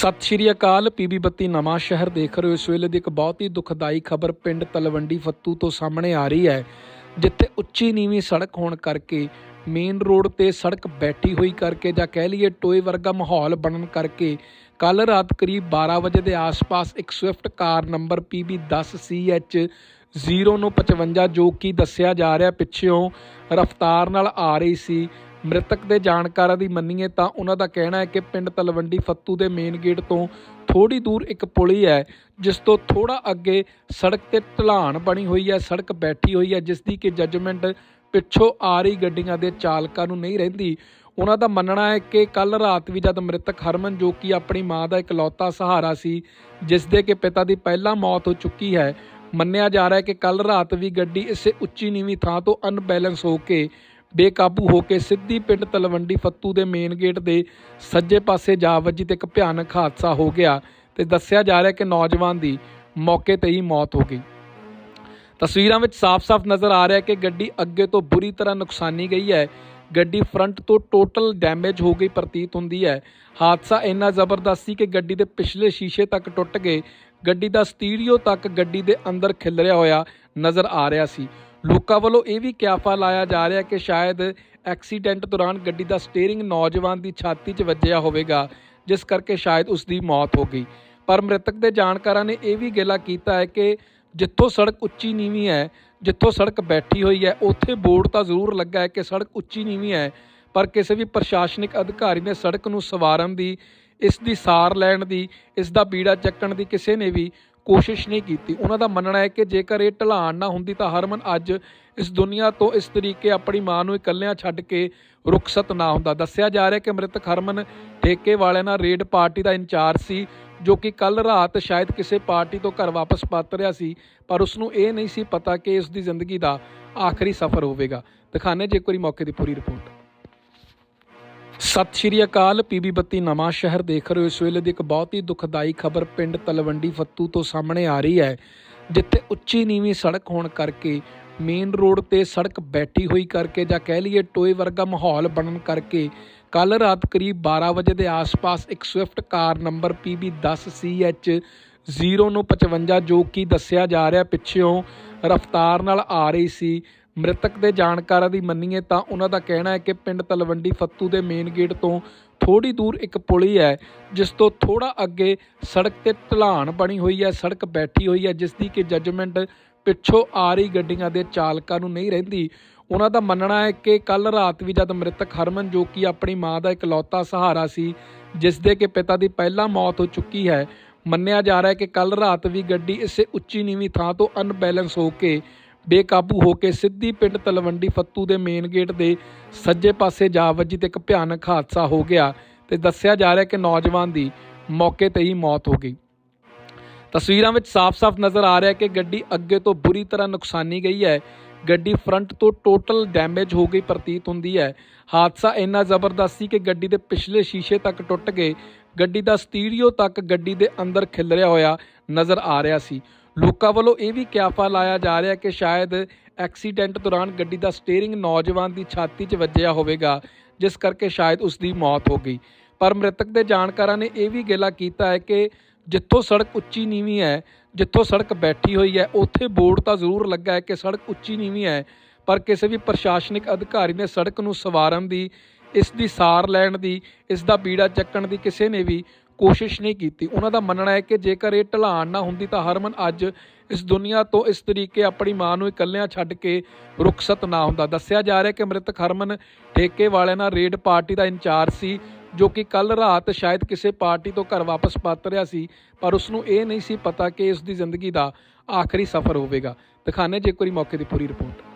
ਸਤਿ ਸ਼੍ਰੀ ਅਕਾਲ, ਪੀਬੀ ਬੱਤੀ ਨਵਾਂ ਸ਼ਹਿਰ ਦੇਖ ਰਹੇ ਹੋ। ਇਸ ਵੇਲੇ ਦੀ ਇੱਕ ਬਹੁਤ ਹੀ ਦੁਖਦਾਈ ਖਬਰ ਪਿੰਡ ਤਲਵੰਡੀ ਫੱਤੂ ਤੋਂ ਸਾਹਮਣੇ ਆ ਰਹੀ ਹੈ, ਜਿੱਥੇ ਉੱਚੀ ਨੀਵੀਂ ਸੜਕ ਹੋਣ ਕਰਕੇ ਮੇਨ ਰੋਡ ਤੇ ਸੜਕ ਬੈਠੀ ਹੋਈ ਕਰਕੇ ਜਾਂ ਕਹਿ ਲਈਏ ਟੋਏ ਵਰਗਾ ਮਾਹੌਲ ਬਣਨ ਕਰਕੇ ਕੱਲ ਰਾਤ ਕਰੀਬ 12 ਵਜੇ ਦੇ ਆਸ-ਪਾਸ ਇੱਕ Swift car number PB 10CH 0955 ਜੋ ਕਿ ਦੱਸਿਆ ਜਾ ਰਿਹਾ ਪਿੱਛੋਂ ਰਫ਼ਤਾਰ ਨਾਲ ਆ ਰਹੀ ਸੀ। ਮ੍ਰਿਤਕ ਦੇ ਜਾਣਕਾਰਾਂ ਦੀ ਮੰਨੀਏ ਤਾਂ ਉਹਨਾਂ ਦਾ ਕਹਿਣਾ ਹੈ ਕਿ ਪਿੰਡ ਤਲਵੰਡੀ ਫੱਤੂ ਦੇ ਮੇਨ ਗੇਟ ਤੋਂ ਥੋੜੀ ਦੂਰ ਇੱਕ ਪੁਲੀ ਹੈ ਜਿਸ ਤੋਂ ਥੋੜਾ ਅੱਗੇ ਸੜਕ ਤੇ ਢਲਾਣ ਬਣੀ ਹੋਈ ਹੈ, ਸੜਕ ਬੈਠੀ ਹੋਈ ਹੈ ਜਿਸ ਦੀ ਕਿ ਜੱਜਮੈਂਟ ਪਿੱਛੋਂ ਆ ਰਹੀ ਗੱਡੀਆਂ ਦੇ ਚਾਲਕਾਂ ਨੂੰ ਨਹੀਂ ਰਹਿੰਦੀ। ਉਹਨਾਂ ਦਾ ਮੰਨਣਾ ਹੈ ਕਿ ਕੱਲ ਰਾਤ ਵੀ ਜਦ ਮ੍ਰਿਤਕ ਹਰਮਨ, ਜੋ ਕਿ ਆਪਣੀ ਮਾਂ ਦਾ ਇਕਲੌਤਾ ਸਹਾਰਾ ਸੀ ਜਿਸ ਦੇ ਕਿ ਪਿਤਾ ਦੀ ਪਹਿਲਾਂ ਮੌਤ ਹੋ ਚੁੱਕੀ ਹੈ, ਮੰਨਿਆ ਜਾ ਰਿਹਾ ਹੈ ਕਿ ਕੱਲ ਰਾਤ ਵੀ ਗੱਡੀ ਇਸੇ ਉੱਚੀ ਨੀਵੀਂ ਥਾਂ ਤੋਂ ਅਨਬੈਲੈਂਸ ਹੋ ਕੇ ਬੇਕਾਬੂ ਹੋ ਕੇ ਸਿੱਧੀ ਪਿੰਡ ਤਲਵੰਡੀ ਫੱਤੂ ਦੇ ਮੇਨ ਗੇਟ ਦੇ ਸੱਜੇ ਪਾਸੇ ਜਾ ਵੱਜੀ ਤੇ ਇੱਕ ਭਿਆਨਕ ਹਾਦਸਾ ਹੋ ਗਿਆ ਤੇ ਦੱਸਿਆ ਜਾ ਰਿਹਾ ਕਿ ਨੌਜਵਾਨ ਦੀ ਮੌਕੇ ਤੇ ਹੀ ਮੌਤ ਹੋ ਗਈ। ਤਸਵੀਰਾਂ ਵਿੱਚ ਸਾਫ਼-ਸਾਫ਼ ਨਜ਼ਰ ਆ ਰਿਹਾ ਕਿ ਗੱਡੀ ਅੱਗੇ ਤੋਂ ਬੁਰੀ ਤਰ੍ਹਾਂ ਨੁਕਸਾਨੀ ਗਈ ਹੈ। ਗੱਡੀ ਫਰੰਟ ਤੋਂ ਟੋਟਲ ਡੈਮੇਜ ਹੋ ਗਈ, ਪ੍ਰਤੀਤ ਹੁੰਦੀ ਹੈ। ਹਾਦਸਾ ਇੰਨਾ ਜ਼ਬਰਦਸਤ ਸੀ ਕਿ ਗੱਡੀ ਦੇ ਪਿਛਲੇ ਸ਼ੀਸ਼ੇ ਤੱਕ ਟੁੱਟ ਗਏ। ਗੱਡੀ ਦਾ ਸਟੀਰੀਓ ਤੱਕ ਗੱਡੀ ਦੇ ਅੰਦਰ ਖਿਲਰਿਆ ਹੋਇਆ ਨਜ਼ਰ ਆ ਰਿਹਾ ਸੀ। ਲੋਕਾਂ ਵੱਲੋਂ ਇਹ ਵੀ ਕਿਆਫਾ ਲਾਇਆ ਜਾ ਰਿਹਾ ਕਿ ਸ਼ਾਇਦ ਐਕਸੀਡੈਂਟ ਦੌਰਾਨ ਗੱਡੀ ਦਾ ਸਟੀਅਰਿੰਗ ਨੌਜਵਾਨ ਦੀ ਛਾਤੀ 'ਚ ਵੱਜਿਆ ਹੋਵੇਗਾ, ਜਿਸ ਕਰਕੇ ਸ਼ਾਇਦ ਉਸ ਦੀ ਮੌਤ ਹੋ ਗਈ। ਪਰ ਮ੍ਰਿਤਕ ਦੇ ਜਾਣਕਾਰਾਂ ਨੇ ਇਹ ਵੀ ਗਿਲਾ ਕੀਤਾ ਹੈ ਕਿ ਜਿੱਥੋਂ ਸੜਕ ਉੱਚੀ ਨੀਵੀਂ ਹੈ, ਜਿੱਥੋਂ ਸੜਕ ਬੈਠੀ ਹੋਈ ਹੈ, ਉੱਥੇ ਬੋਰਡ ਤਾਂ ਜ਼ਰੂਰ ਲੱਗਾ ਹੈ ਕਿ ਸੜਕ ਉੱਚੀ ਨੀਵੀਂ ਹੈ, ਪਰ ਕਿਸੇ ਵੀ ਪ੍ਰਸ਼ਾਸਨਿਕ ਅਧਿਕਾਰੀ ਨੇ ਸੜਕ ਨੂੰ ਸਵਾਰਨ ਦੀ, ਇਸ ਦੀ ਸਾਰ ਲੈਣ ਦੀ, ਇਸ ਦਾ ਬੀੜਾ ਚੱਕਣ ਦੀ ਕਿਸੇ ਨੇ ਵੀ ਕੋਸ਼ਿਸ਼ ਨਹੀਂ ਕੀਤੀ। ਉਹਨਾਂ ਦਾ ਮੰਨਣਾ ਹੈ ਕਿ ਜੇਕਰ ਇਹ ਢਲਾਣ ਨਾ ਹੁੰਦੀ ਤਾਂ ਹਰਮਨ ਅੱਜ ਇਸ ਦੁਨੀਆ ਤੋਂ ਇਸ ਤਰੀਕੇ ਆਪਣੀ ਮਾਂ ਨੂੰ ਇਕੱਲਿਆਂ ਛੱਡ ਕੇ ਰੁਖਸਤ ਨਾ ਹੁੰਦਾ। ਦੱਸਿਆ ਜਾ ਰਿਹਾ ਕਿ ਮ੍ਰਿਤਕ ਹਰਮਨ ਠੇਕੇ ਵਾਲਿਆਂ ਨਾਲ ਰੇਡ ਪਾਰਟੀ ਦਾ ਇੰਚਾਰਜ ਸੀ, ਜੋ ਕਿ ਕੱਲ ਰਾਤ ਸ਼ਾਇਦ ਕਿਸੇ ਪਾਰਟੀ ਤੋਂ ਘਰ ਵਾਪਸ ਪਰਤ ਰਿਹਾ ਸੀ, ਪਰ ਉਸ ਨੂੰ ਇਹ ਨਹੀਂ ਸੀ ਪਤਾ ਕਿ ਇਸ ਦੀ ਜ਼ਿੰਦਗੀ ਦਾ ਆਖਰੀ ਸਫ਼ਰ ਹੋਵੇਗਾ। ਦਿਖਾਣੇ ਜੇ ਕੋਈ ਮੌਕੇ ਦੀ ਪੂਰੀ ਰਿਪੋਰਟ। ਸਤਿ ਸ਼੍ਰੀ ਅਕਾਲ, ਪੀਬੀ ਬੱਤੀ ਨਵਾਂ ਸ਼ਹਿਰ ਦੇਖ ਰਹੇ ਹੋ। ਇਸ ਵੇਲੇ ਦੀ ਇੱਕ ਬਹੁਤ ਹੀ ਦੁਖਦਾਈ ਖਬਰ ਪਿੰਡ ਤਲਵੰਡੀ ਫੱਤੂ ਤੋਂ ਸਾਹਮਣੇ ਆ ਰਹੀ ਹੈ, ਜਿੱਥੇ ਉੱਚੀ ਨੀਵੀਂ ਸੜਕ ਹੋਣ ਕਰਕੇ ਮੇਨ ਰੋਡ ਤੇ ਸੜਕ ਬੈਠੀ ਹੋਈ ਕਰਕੇ ਜਾਂ ਕਹਿ ਲਈਏ ਟੋਏ ਵਰਗਾ ਮਾਹੌਲ ਬਣਨ ਕਰਕੇ ਕੱਲ ਰਾਤ ਕਰੀਬ 12 ਵਜੇ ਦੇ ਆਸ-ਪਾਸ ਇੱਕ Swift car number PB 10CH 0955 ਜੋ ਕਿ ਦੱਸਿਆ ਜਾ ਰਿਹਾ ਪਿੱਛੋਂ ਰਫ਼ਤਾਰ ਨਾਲ ਆ ਰਹੀ ਸੀ। ਮ੍ਰਿਤਕ ਦੇ ਜਾਣਕਾਰਾਂ ਦੀ ਮੰਨੀਏ ਤਾਂ ਉਹਨਾਂ ਦਾ ਕਹਿਣਾ ਹੈ ਕਿ ਪਿੰਡ ਤਲਵੰਡੀ ਫੱਤੂ ਦੇ ਮੇਨ ਗੇਟ ਤੋਂ ਥੋੜੀ ਦੂਰ ਇੱਕ ਪੁਲੀ ਹੈ, ਜਿਸ ਤੋਂ ਥੋੜਾ ਅੱਗੇ ਸੜਕ ਤੇ ਢਲਾਣ ਬਣੀ ਹੋਈ ਹੈ, ਸੜਕ ਬੈਠੀ ਹੋਈ ਹੈ, ਜਿਸ ਦੀ ਕਿ ਜੱਜਮੈਂਟ ਪਿੱਛੋਂ ਆ ਰਹੀ ਗੱਡੀਆਂ ਦੇ ਚਾਲਕਾਂ ਨੂੰ ਨਹੀਂ ਰਹਿੰਦੀ। ਉਹਨਾਂ ਦਾ ਮੰਨਣਾ ਹੈ ਕਿ ਕੱਲ ਰਾਤ ਵੀ ਜਦ ਮ੍ਰਿਤਕ ਹਰਮਨ, ਜੋ ਕਿ ਆਪਣੀ ਮਾਂ ਦਾ ਇਕਲੌਤਾ ਸਹਾਰਾ ਸੀ, ਜਿਸ ਦੇ ਕਿ ਪਿਤਾ ਦੀ ਪਹਿਲਾਂ ਮੌਤ ਹੋ ਚੁੱਕੀ ਹੈ, ਮੰਨਿਆ ਜਾ ਰਿਹਾ ਹੈ ਕਿ ਕੱਲ ਰਾਤ ਵੀ ਗੱਡੀ ਇਸੇ ਉੱਚੀ ਨੀਵੀਂ ਥਾਂ ਤੋਂ ਅਨਬੈਲੈਂਸ ਹੋ ਕੇ ਬੇਕਾਬੂ ਹੋ ਕੇ ਸਿੱਧੀ ਪਿੰਡ ਤਲਵੰਡੀ ਫੱਤੂ ਦੇ ਮੇਨ ਗੇਟ ਦੇ ਸੱਜੇ ਪਾਸੇ ਜਾ ਵੱਜੀ ਤੇ ਇੱਕ ਭਿਆਨਕ ਹਾਦਸਾ ਹੋ ਗਿਆ ਤੇ ਦੱਸਿਆ ਜਾ ਰਿਹਾ ਕਿ ਨੌਜਵਾਨ ਦੀ ਮੌਕੇ ਤੇ ਹੀ ਮੌਤ ਹੋ ਗਈ। ਤਸਵੀਰਾਂ ਵਿੱਚ ਸਾਫ਼-ਸਾਫ਼ ਨਜ਼ਰ ਆ ਰਿਹਾ ਕਿ ਗੱਡੀ ਅੱਗੇ ਤੋਂ ਬੁਰੀ ਤਰ੍ਹਾਂ ਨੁਕਸਾਨੀ ਗਈ ਹੈ। ਗੱਡੀ ਫਰੰਟ ਤੋਂ ਟੋਟਲ ਡੈਮੇਜ ਹੋ ਗਈ, ਪ੍ਰਤੀਤ ਹੁੰਦੀ ਹੈ। ਹਾਦਸਾ ਇੰਨਾ ਜ਼ਬਰਦਸਤ ਸੀ ਕਿ ਗੱਡੀ ਦੇ ਪਿਛਲੇ ਸ਼ੀਸ਼ੇ ਤੱਕ ਟੁੱਟ ਗਏ। ਗੱਡੀ ਦਾ ਸਟੀਰੀਓ ਤੱਕ ਗੱਡੀ ਦੇ ਅੰਦਰ ਖਿਲਰਿਆ ਹੋਇਆ ਨਜ਼ਰ ਆ ਰਿਹਾ ਸੀ। ਲੋਕਾਂ ਵੱਲੋਂ ਇਹ ਵੀ ਕਿਆਫਾ ਲਾਇਆ ਜਾ ਰਿਹਾ ਕਿ ਸ਼ਾਇਦ ਐਕਸੀਡੈਂਟ ਦੌਰਾਨ ਗੱਡੀ ਦਾ ਸਟੀਅਰਿੰਗ ਨੌਜਵਾਨ ਦੀ ਛਾਤੀ 'ਚ ਵੱਜਿਆ ਹੋਵੇਗਾ, ਜਿਸ ਕਰਕੇ ਸ਼ਾਇਦ ਉਸ ਦੀ ਮੌਤ ਹੋ ਗਈ। ਪਰ ਮ੍ਰਿਤਕ ਦੇ ਜਾਣਕਾਰਾਂ ਨੇ ਇਹ ਵੀ ਗਿਲਾ ਕੀਤਾ ਹੈ ਕਿ ਜਿੱਥੋਂ ਸੜਕ ਉੱਚੀ ਨੀਵੀਂ ਹੈ, ਜਿੱਥੋਂ ਸੜਕ ਬੈਠੀ ਹੋਈ ਹੈ, ਉੱਥੇ ਬੋਰਡ ਤਾਂ ਜ਼ਰੂਰ ਲੱਗਾ ਹੈ ਕਿ ਸੜਕ ਉੱਚੀ ਨੀਵੀਂ ਹੈ, ਪਰ ਕਿਸੇ ਵੀ ਪ੍ਰਸ਼ਾਸਨਿਕ ਅਧਿਕਾਰੀ ਨੇ ਸੜਕ ਨੂੰ ਸਵਾਰਨ ਦੀ, ਇਸ ਦੀ ਸਾਰ ਲੈਣ ਦੀ, ਇਸ ਦਾ ਬੀੜਾ ਚੱਕਣ ਦੀ ਕਿਸੇ ਨੇ ਵੀ ਕੋਸ਼ਿਸ਼ ਨਹੀਂ ਕੀਤੀ। ਉਹਨਾਂ ਦਾ ਮੰਨਣਾ ਹੈ ਕਿ ਜੇਕਰ ਇਹ ਢਲਾਣ ਨਾ ਹੁੰਦੀ ਤਾਂ ਹਰਮਨ ਅੱਜ ਇਸ ਦੁਨੀਆ ਤੋਂ ਇਸ ਤਰੀਕੇ ਆਪਣੀ ਮਾਂ ਨੂੰ ਇਕੱਲਿਆਂ ਛੱਡ ਕੇ ਰੁਖਸਤ ਨਾ ਹੁੰਦਾ। ਦੱਸਿਆ ਜਾ ਰਿਹਾ ਕਿ ਮ੍ਰਿਤਕ ਹਰਮਨ ਠੇਕੇ ਵਾਲਿਆਂ ਨਾਲ ਰੇਡ ਪਾਰਟੀ ਦਾ ਇੰਚਾਰਜ ਸੀ, ਜੋ ਕਿ ਕੱਲ ਰਾਤ ਸ਼ਾਇਦ ਕਿਸੇ ਪਾਰਟੀ ਤੋਂ ਘਰ ਵਾਪਸ ਪਰਤ ਰਿਹਾ ਸੀ, ਪਰ ਉਸ ਨੂੰ ਇਹ ਨਹੀਂ ਸੀ ਪਤਾ ਕਿ ਇਸ ਦੀ ਜ਼ਿੰਦਗੀ ਦਾ ਆਖਰੀ ਸਫ਼ਰ ਹੋਵੇਗਾ। ਦਿਖਾਣੇ ਜੇ ਕੋਈ ਮੌਕੇ ਦੀ ਪੂਰੀ ਰਿਪੋਰਟ।